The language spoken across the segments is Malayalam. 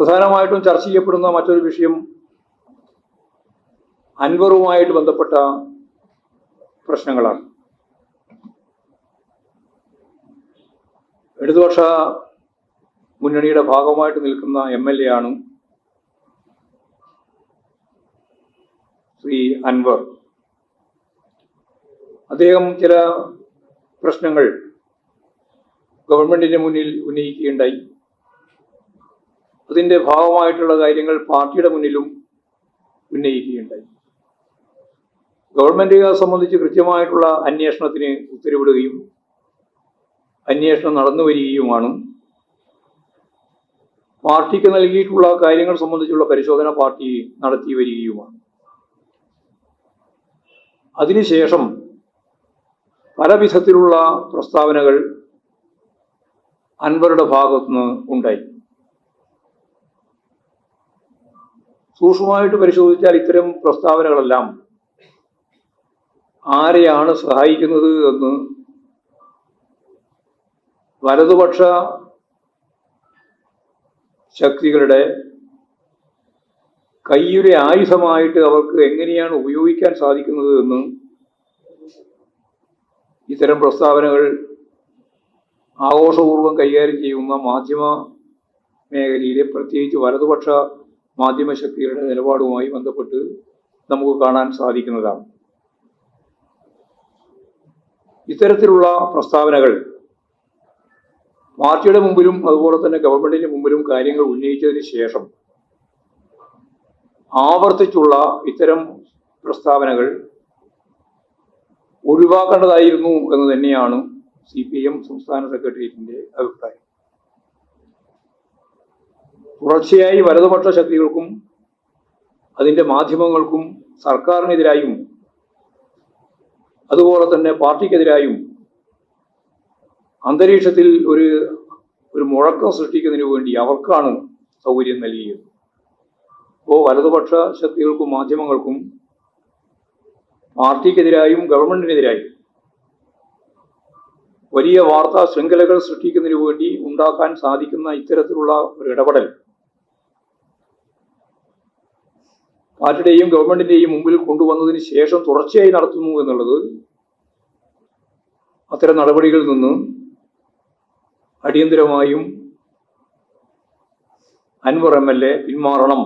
പ്രധാനമായിട്ടും ചർച്ച ചെയ്യപ്പെടുന്ന മറ്റൊരു വിഷയം അൻവറുമായിട്ട് ബന്ധപ്പെട്ട പ്രശ്നങ്ങളാണ്. ഇടതുപക്ഷ മുന്നണിയുടെ ഭാഗമായിട്ട് നിൽക്കുന്ന എം എൽ എ ആണ് ശ്രീ അൻവർ. അദ്ദേഹം ചില പ്രശ്നങ്ങൾ ഗവൺമെന്റിന്റെ മുന്നിൽ ഉന്നയിക്കുകയുണ്ടായി. അതിന്റെ ഭാഗമായിട്ടുള്ള കാര്യങ്ങൾ പാർട്ടിയുടെ മുന്നിലും ഉന്നയിക്കുകയുണ്ടായി. ഗവൺമെന്റ് അത് സംബന്ധിച്ച് കൃത്യമായിട്ടുള്ള അന്വേഷണത്തിന് ഉത്തരവിടുകയും അന്വേഷണം നടന്നു വരികയുമാണ്. പാർട്ടിക്ക് നൽകിയിട്ടുള്ള കാര്യങ്ങൾ സംബന്ധിച്ചുള്ള പരിശോധന പാർട്ടി നടത്തി വരികയുമാണ്. അതിനുശേഷം പല വിധത്തിലുള്ള പ്രസ്താവനകൾ അൻവറുടെ ഭാഗത്തുനിന്ന് ഉണ്ടായി. സൂക്ഷ്മമായിട്ട് പരിശോധിച്ചാൽ ഇത്തരം പ്രസ്താവനകളെല്ലാം ആരെയാണ് സഹായിക്കുന്നത് എന്ന് വലതുപക്ഷ ശക്തികളുടെ കയ്യുടെ ആയുധമായിട്ട് അവർക്ക് എങ്ങനെയാണ് ഉപയോഗിക്കാൻ സാധിക്കുന്നത് എന്ന് ഇത്തരം പ്രസ്താവനകൾ ആഘോഷപൂർവം കൈകാര്യം ചെയ്യുന്ന മാധ്യമ മേഖലയിലെ പ്രത്യേകിച്ച് വലതുപക്ഷ മാധ്യമ ശക്തികളുടെ നിലപാടുമായി ബന്ധപ്പെട്ട് നമുക്ക് കാണാൻ സാധിക്കുന്നതാണ്. ഇത്തരത്തിലുള്ള പ്രസ്താവനകൾ പാർട്ടിയുടെ മുമ്പിലും അതുപോലെ തന്നെ ഗവൺമെന്റിന്റെ മുമ്പിലും കാര്യങ്ങൾ ഉന്നയിച്ചതിന് ശേഷം ആവർത്തിച്ചുള്ള ഇത്തരം പ്രസ്താവനകൾ ഒഴിവാക്കേണ്ടതായിരുന്നു എന്ന് തന്നെയാണ് സി പി എം സംസ്ഥാന സെക്രട്ടേറിയറ്റിന്റെ അഭിപ്രായം. തുടർച്ചയായി വലതുപക്ഷ ശക്തികൾക്കും അതിന്റെ മാധ്യമങ്ങൾക്കും സർക്കാരിനെതിരായും അതുപോലെ തന്നെ പാർട്ടിക്കെതിരായും അന്തരീക്ഷത്തിൽ ഒരു ഒരു മുഴക്കം സൃഷ്ടിക്കുന്നതിന് വേണ്ടി അവർക്കാണ് സൗകര്യം നൽകിയത്. അപ്പോൾ വലതുപക്ഷ ശക്തികൾക്കും മാധ്യമങ്ങൾക്കും പാർട്ടിക്കെതിരായും ഗവൺമെന്റിനെതിരായും വലിയ വാർത്താ ശൃംഖലകൾ സൃഷ്ടിക്കുന്നതിന് വേണ്ടി ഉണ്ടാക്കാൻ സാധിക്കുന്ന ഇത്തരത്തിലുള്ള ഒരു ഇടപെടൽ പാർട്ടിയുടെയും ഗവൺമെന്റിന്റെയും മുമ്പിൽ കൊണ്ടുവന്നതിന് ശേഷം തുടർച്ചയായി നടത്തുന്നു എന്നുള്ളത് അത്തരം നടപടികളിൽ നിന്ന് അടിയന്തരമായും അൻവർ എം എൽ എ പിന്മാറണം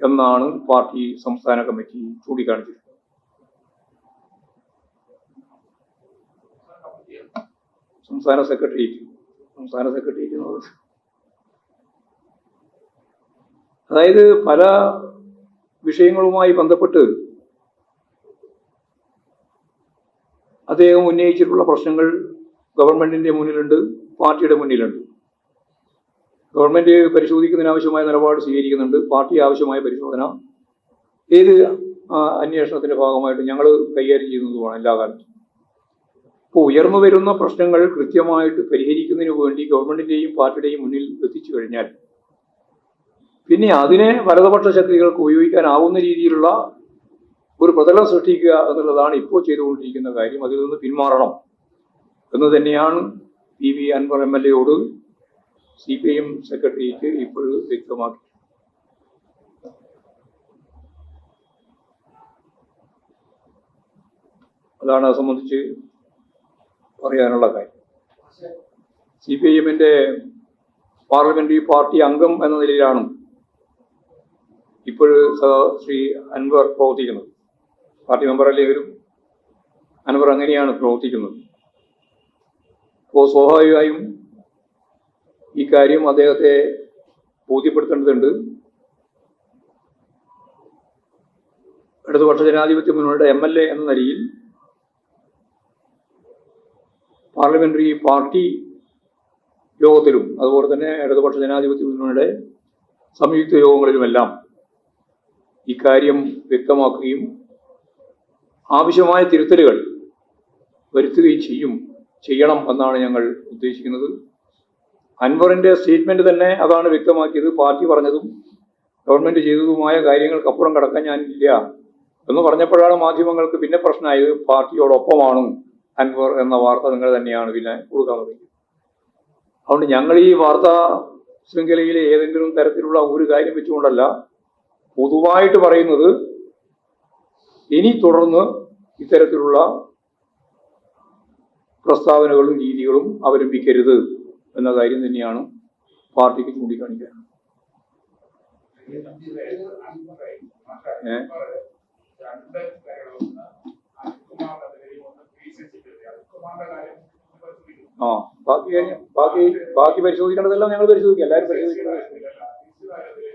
എന്നാണ് പാർട്ടി സംസ്ഥാന കമ്മിറ്റി ചൂണ്ടിക്കാണിച്ചിരുന്നത് സംസ്ഥാന സെക്രട്ടേറിയറ്റ് സംസ്ഥാന സെക്രട്ടേറിയറ്റ് അതായത് പല വിഷയങ്ങളുമായി ബന്ധപ്പെട്ട് അദ്ദേഹം ഉന്നയിച്ചിട്ടുള്ള പ്രശ്നങ്ങൾ ഗവൺമെന്റിന്റെ മുന്നിലുണ്ട് പാർട്ടിയുടെ മുന്നിലുണ്ട്. ഗവൺമെന്റ് പരിശോധിക്കുന്നതിന് ആവശ്യമായ നിലപാട് സ്വീകരിക്കുന്നുണ്ട് പാർട്ടി ആവശ്യമായ പരിശോധന. ഏത് അന്വേഷണത്തിന്റെ ഭാഗമായിട്ട് ഞങ്ങൾ കൈകാര്യം ചെയ്യുന്നതുമാണ് എല്ലാ കാലത്തും ഇപ്പോൾ ഉയർന്നു വരുന്ന പ്രശ്നങ്ങൾ കൃത്യമായിട്ട് പരിഹരിക്കുന്നതിന് വേണ്ടി ഗവൺമെന്റിന്റെയും പാർട്ടിയുടെയും മുന്നിൽ എത്തിച്ചു കഴിഞ്ഞാൽ പിന്നെ അതിനെ വലതുപക്ഷ ശക്തികൾക്ക് ഉപയോഗിക്കാനാവുന്ന രീതിയിലുള്ള ഒരു പ്രതലം സൃഷ്ടിക്കുക എന്നുള്ളതാണ് ഇപ്പോൾ ചെയ്തുകൊണ്ടിരിക്കുന്ന കാര്യം. അതിൽ നിന്ന് പിന്മാറണം എന്ന് തന്നെയാണ് P V Anvar M L എയോട് C P M സെക്രട്ടറിക്ക് ഇപ്പോഴും വ്യക്തമാക്കി. അതാണ് അത് സംബന്ധിച്ച് പറയാനുള്ള കാര്യം. സി പി ഐ എമ്മിന്റെ പാർലമെന്ററി പാർട്ടി അംഗം എന്ന നിലയിലാണ് ഇപ്പോൾ ശ്രീ അൻവർ പ്രവർത്തിക്കുന്നത്. പാർട്ടി മെമ്പറല്ലേ വരും അൻവർ അങ്ങനെയാണ് പ്രവർത്തിക്കുന്നത്. അപ്പോൾ സ്വാഭാവികമായും ഈ കാര്യം അദ്ദേഹത്തെ ബോധ്യപ്പെടുത്തേണ്ടതുണ്ട്. ഇടതുപക്ഷ ജനാധിപത്യ മുന്നണിയുടെ എം എൽ എ എന്ന നിലയിൽ പാർലമെന്ററി പാർട്ടി യോഗത്തിലും അതുപോലെ തന്നെ ഇടതുപക്ഷ ജനാധിപത്യ മുന്നണിയുടെ സംയുക്ത യോഗങ്ങളിലുമെല്ലാം ഇക്കാര്യം വ്യക്തമാക്കുകയും ആവശ്യമായ തിരുത്തലുകൾ വരുത്തുകയും ചെയ്യും ചെയ്യണം എന്നാണ് ഞങ്ങൾ ഉദ്ദേശിക്കുന്നത്. അൻവറിന്റെ സ്റ്റേറ്റ്മെന്റ് തന്നെ അതാണ് വ്യക്തമാക്കിയത്. പാർട്ടി പറഞ്ഞതും ഗവൺമെന്റ് ചെയ്തതുമായ കാര്യങ്ങൾക്കപ്പുറം കടക്കാൻ ഞാനില്ല എന്ന് പറഞ്ഞപ്പോഴാണ് മാധ്യമങ്ങൾക്ക് പിന്നെ പ്രശ്നമായത്. പാർട്ടിയോടൊപ്പമാണ് അൻവർ എന്ന വാർത്ത നിങ്ങൾ തന്നെയാണ് പിന്നെ കൊടുക്കാൻ തുടങ്ങിയത്. അതുകൊണ്ട് ഞങ്ങൾ ഈ വാർത്താ ശൃംഖലയിലെ ഏതെങ്കിലും തരത്തിലുള്ള ഒരു കാര്യം വെച്ചുകൊണ്ടല്ല പൊതുവായിട്ട് പറയുന്നത് ഇനി തുടർന്ന് ഇത്തരത്തിലുള്ള പ്രസ്താവനകളും രീതികളും അവലംബിക്കരുത് എന്ന കാര്യം തന്നെയാണ് പാർട്ടിക്ക് പരിശോധിക്കും. ആ ബാക്കി ബാക്കി ബാക്കി പരിശോധിക്കേണ്ടതെല്ലാം ഞങ്ങൾ പരിശോധിക്കും എല്ലാവരും പരിശോധിക്കുന്നത്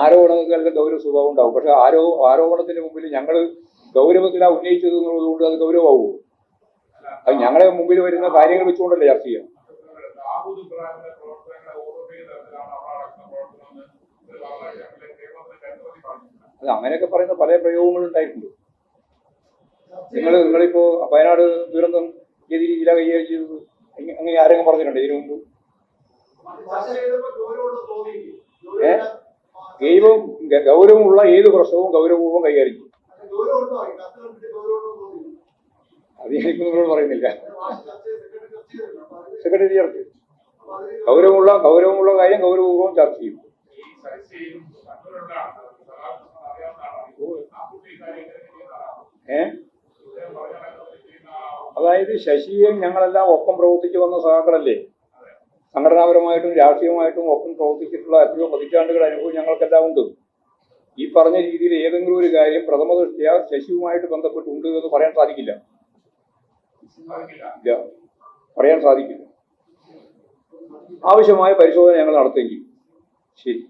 ആരോപണങ്ങൾക്ക് ഗൗരവ സ്വഭാവം ഉണ്ടാവും. പക്ഷെ ആരോ ആരോപണത്തിന് മുമ്പിൽ ഞങ്ങൾ ഗൗരവത്തിലാ ഉന്നയിച്ചത് എന്നുള്ളതുകൊണ്ട് അത് ഗൗരവമാവുമോ അത് ഞങ്ങളെ മുമ്പിൽ വരുന്ന കാര്യങ്ങൾ വെച്ചുകൊണ്ടല്ലേ ചർച്ച ചെയ്യാം അത് അങ്ങനെയൊക്കെ പറയുന്ന പല പ്രയോഗങ്ങളും ഉണ്ടായിട്ടുണ്ട്. നിങ്ങൾ നിങ്ങളിപ്പോ വയനാട് ദുരന്തം ഏത് രീതിയിലാണ് കൈകാര്യം ചെയ്തത്? അങ്ങനെ ആരെങ്കിലും പറഞ്ഞിട്ടുണ്ട് ഇതിനു മുമ്പ്? ഏ? ഗൗരവമുള്ള ഏത് പ്രശ്നവും ഗൗരവപൂർവം കൈകാര്യം ചെയ്യും അത് ഞാനിപ്പോ നിങ്ങളോട് പറയുന്നില്ല. സെക്രട്ടറി ചർച്ച. ഗൗരവമുള്ള ഗൗരവമുള്ള കാര്യം ഗൗരവപൂർവം ചർച്ച ചെയ്യും. ഏ? അതായത് ശശിയും ഞങ്ങളെല്ലാം ഒപ്പം പ്രവർത്തിച്ചു വന്ന സഹാക്കളല്ലേ സംഘടനാപരമായിട്ടും രാഷ്ട്രീയമായിട്ടും ഒപ്പം പ്രവർത്തിച്ചിട്ടുള്ള എത്രയോ പതിറ്റാണ്ടുകളുടെ അനുഭവം ഞങ്ങൾക്കെല്ലാം ഉണ്ട്. ഈ പറഞ്ഞ രീതിയിൽ ഏതെങ്കിലും ഒരു കാര്യം പ്രഥമ ദൃഷ്ടിയാ ശശിയുമായിട്ട് ബന്ധപ്പെട്ടുണ്ട് എന്ന് പറയാൻ സാധിക്കില്ല. പറയാൻ സാധിക്കില്ല. ആവശ്യമായ പരിശോധന ഞങ്ങൾ നടത്തുകയും ശരി.